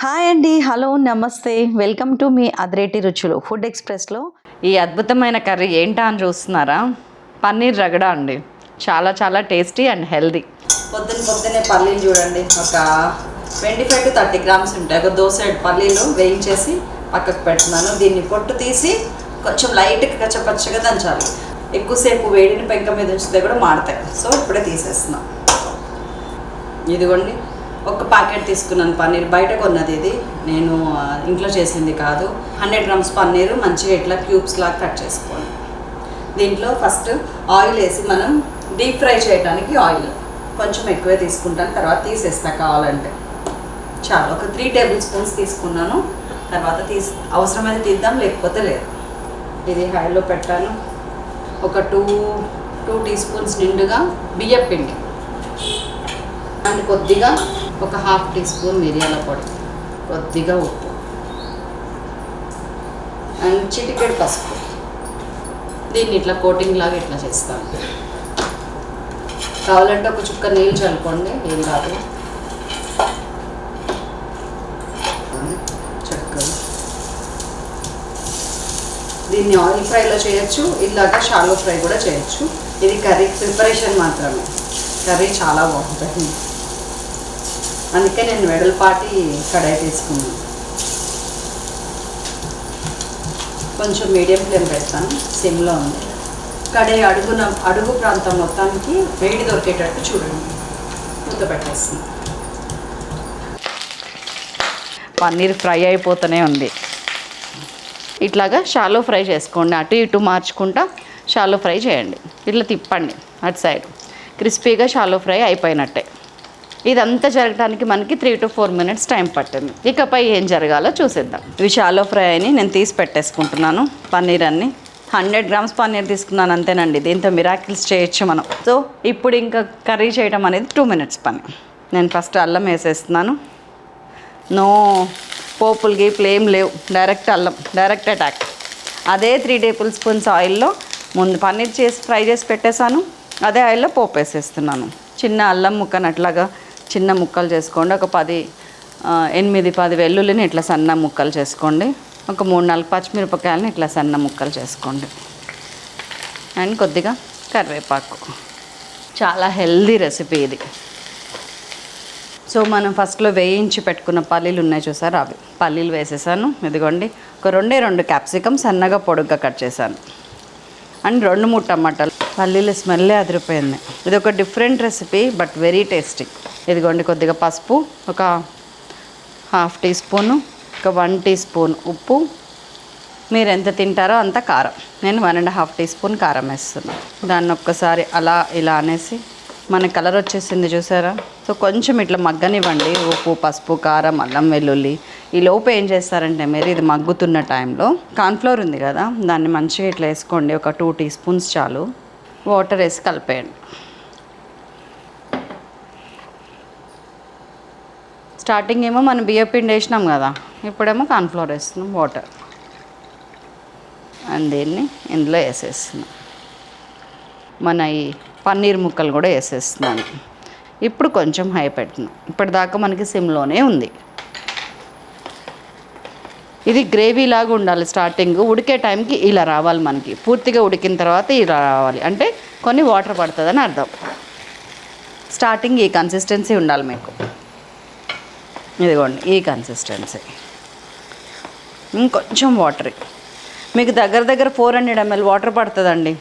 Hi అండి. Hello నమస్తే. Welcome to me అదిరేటి రుచులు. ఫుడ్ ఎక్స్ప్రెస్లో ఈ అద్భుతమైన కర్రీ ఏంటా అని చూస్తున్నారా? పన్నీర్ రగడా అండి. చాలా చాలా టేస్టీ అండ్ హెల్దీ. పొద్దున్న పొద్దున్నే పల్లీలు చూడండి. ఒక twenty five to thirty grams ఉంటాయి. ఒక దోశ పల్లీలు వేయించేసి పక్కకు పెడుతున్నాను. దీన్ని పొట్టు తీసి కొంచెం లైట్గా కచ్చపచ్చగా దంచాలి. ఎక్కువసేపు వేడిని పెంక మీద ఉంచితే కూడా మాడతాయి. సో ఇప్పుడే తీసేస్తున్నాం. ఇదిగోండి. ఒక ప్యాకెట్ తీసుకున్నాను పన్నీర్. బయట కొన్నది ఇది. నేను ఇంట్లో చేసింది కాదు. హండ్రెడ్ గ్రామ్స్ పన్నీరు మంచిగా ఇట్లా క్యూబ్స్ లాగా కట్ చేసుకోండి దీంట్లో ఫస్ట్ ఆయిల్ వేసి మనం డీప్ ఫ్రై చేయడానికి ఆయిల్. కొంచెం ఎక్కువే తీసుకుంటాను. తర్వాత తీసేస్తా కావాలంటే. చాలా. ఒక త్రీ టేబుల్ స్పూన్స్ తీసుకున్నాను. తర్వాత తీసి అవసరమైతే తీద్దాం లేకపోతే లేదు. ఇది హైలో పెట్టాను. ఒక టూ టూ టీ స్పూన్స్ నిండుగా బియ్యం పిండి అండ్ కొద్దిగా ఒక హాఫ్ టీ స్పూన్ మిరియాల పొడి కొద్దిగా ఉప్పు అండ్ చిటికెడు పసుపు. దీన్ని ఇట్లా కోటింగ్ లాగా ఇట్లా చేస్తాను. కావాలంటే ఒక చుక్క నీళ్ళు చల్లుకోండి ఏం కాదు. చక్కగా. దీన్ని ఆయిల్ ఫ్రైలో చేయొచ్చు ఇలాగ షాలో ఫ్రై కూడా చేయొచ్చు. ఇది కర్రీ ప్రిపరేషన్ మాత్రమే. కర్రీ చాలా బాగుంటుంది. అందుకే నేను వెడల్పాటి కడాయి తీసుకున్నాను. కొంచెం మీడియం ఫ్లేమ్ పెడతాను సిమ్లో ఉంది. కడాయి అడుగున అడుగు ప్రాంతం మొత్తానికి వేడి దొరికేటట్టు చూడండి. మూత పెట్టేస్తుంది పన్నీర్ ఫ్రై అయిపోతూనే ఉంది. ఇట్లాగా షాలో ఫ్రై చేసుకోండి. అటు ఇటు మార్చుకుంటా షాలో ఫ్రై చేయండి. ఇట్లా తిప్పండి అటు సైడ్. క్రిస్పీగా షాలో ఫ్రై అయిపోయినట్టే. ఇదంతా జరగడానికి మనకి three to four minutes time పట్టింది. ఇకపై ఏం జరగాలో చూసేద్దాం. ఇవి షాలో ఫ్రై అని నేను తీసి పెట్టేసుకుంటున్నాను పన్నీర్ అన్ని. హండ్రెడ్ గ్రామ్స్ పన్నీర్ తీసుకున్నాను అంతేనండి దీంతో మిరాకిల్స్ చేయొచ్చు మనం. సో ఇప్పుడు ఇంకా కర్రీ చేయడం అనేది టూ మినిట్స్ పని. నేను ఫస్ట్ అల్లం వేసేస్తున్నాను. నో పోపులు గీపులు ఏం లేవు డైరెక్ట్ అల్లం డైరెక్ట్ అటాక్ అదే త్రీ టేబుల్ స్పూన్స్ ఆయిల్లో ముందు పన్నీర్ చేసి ఫ్రై చేసి పెట్టేశాను. అదే ఆయిల్లో పోపు వేసేస్తున్నాను. చిన్న అల్లం ముక్కనట్లాగా అట్లాగా చిన్న ముక్కలు చేసుకోండి. ఒక పది ఎనిమిది పది వెల్లుల్లిని ఇట్లా సన్న ముక్కలు చేసుకోండి. ఒక మూడు నాలుగు పచ్చిమిరపకాయలని ఇట్లా సన్న ముక్కలు చేసుకోండి. అండ్ కొద్దిగా కరివేపాకు. చాలా హెల్దీ రెసిపీ ఇది. సో మనం ఫస్ట్లో వేయించి పెట్టుకున్న పల్లీలు ఉన్నాయి చూసారు? అవి పల్లీలు వేసేసాను. ఇదిగోండి. ఒక రెండే రెండు క్యాప్సికమ్ సన్నగా పొడుగ్గా కట్ చేశాను. అండ్ రెండు మూడు టమాటాలు. పల్లీల స్మెల్లే అదిరిపోయింది. ఇది ఒక different recipe but very tasty. ఇదిగోండి కొద్దిగా పసుపు ఒక హాఫ్ టీ స్పూను ఒక వన్ టీ స్పూన్ ఉప్పు. మీరు ఎంత తింటారో అంత కారం. నేను one and half teaspoon కారం వేస్తున్నాను దాన్ని ఒక్కసారి అలా ఇలా అనేసి మన కలర్ వచ్చేసింది చూసారా? సో కొంచెం ఇట్లా మగ్గనివ్వండి. ఉప్పు పసుపు కారం అల్లం వెల్లుల్లి. ఈ లోపు ఏం చేస్తారంటే మీరు ఇది మగ్గుతున్న టైంలో కార్న్ఫ్లోర్ ఉంది కదా దాన్ని మంచిగా ఇట్లా వేసుకోండి. ఒక టూ టీ స్పూన్స్ చాలు. వాటర్ వేసి కలిపేయండి. స్టార్టింగ్ ఏమో మనం బియ్యం పిండి వేసినాం కదా ఇప్పుడేమో కార్న్ఫ్లోర్ వేస్తున్నాం వాటర్. అండ్ దీన్ని ఇందులో వేసేస్తున్నాం. మన ఈ పన్నీర్ ముక్కలు కూడా వేసేస్తున్నాను. ఇప్పుడు కొంచెం హై పెట్టినాం. ఇప్పటిదాకా మనకి సిమ్లోనే ఉంది. ఇది గ్రేవీ లాగా ఉండాలి స్టార్టింగ్. ఉడికే టైంకి ఇలా రావాలి మనకి. పూర్తిగా ఉడికిన తర్వాత ఇలా రావాలి. అంటే కొన్ని వాటర్ పడుతుందని అర్థం. స్టార్టింగ్ ఈ కన్సిస్టెన్సీ ఉండాలి మీకు. ఇదిగోండి ఈ కన్సిస్టెన్సీ ఇంకొంచెం వాటర్ మీకు దగ్గర దగ్గర ఫోర్ హండ్రెడ్ ఎంఎల్ వాటర్ పడుతుందండి.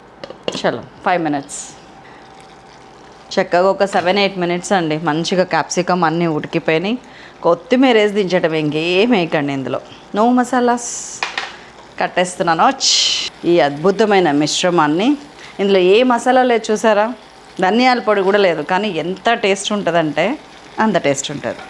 చలో ఫైవ్ మినిట్స్ చక్కగా ఒక సెవెన్ ఎయిట్ మినిట్స్ అండి. మంచిగా క్యాప్సికమ్ అన్నీ ఉడికిపోయినాయి. కొత్తిమీర వేసి దించడం ఇంకేం వేయకండి ఇందులో. నో మసాలాస్ కట్టేస్తున్నాను. ఈ అద్భుతమైన మిశ్రమాన్ని. ఇందులో ఏ మసాలా లేదు చూసారా? ధనియాల పొడి కూడా లేదు. కానీ ఎంత టేస్ట్ ఉంటుందంటే అంత టేస్ట్ ఉంటుంది.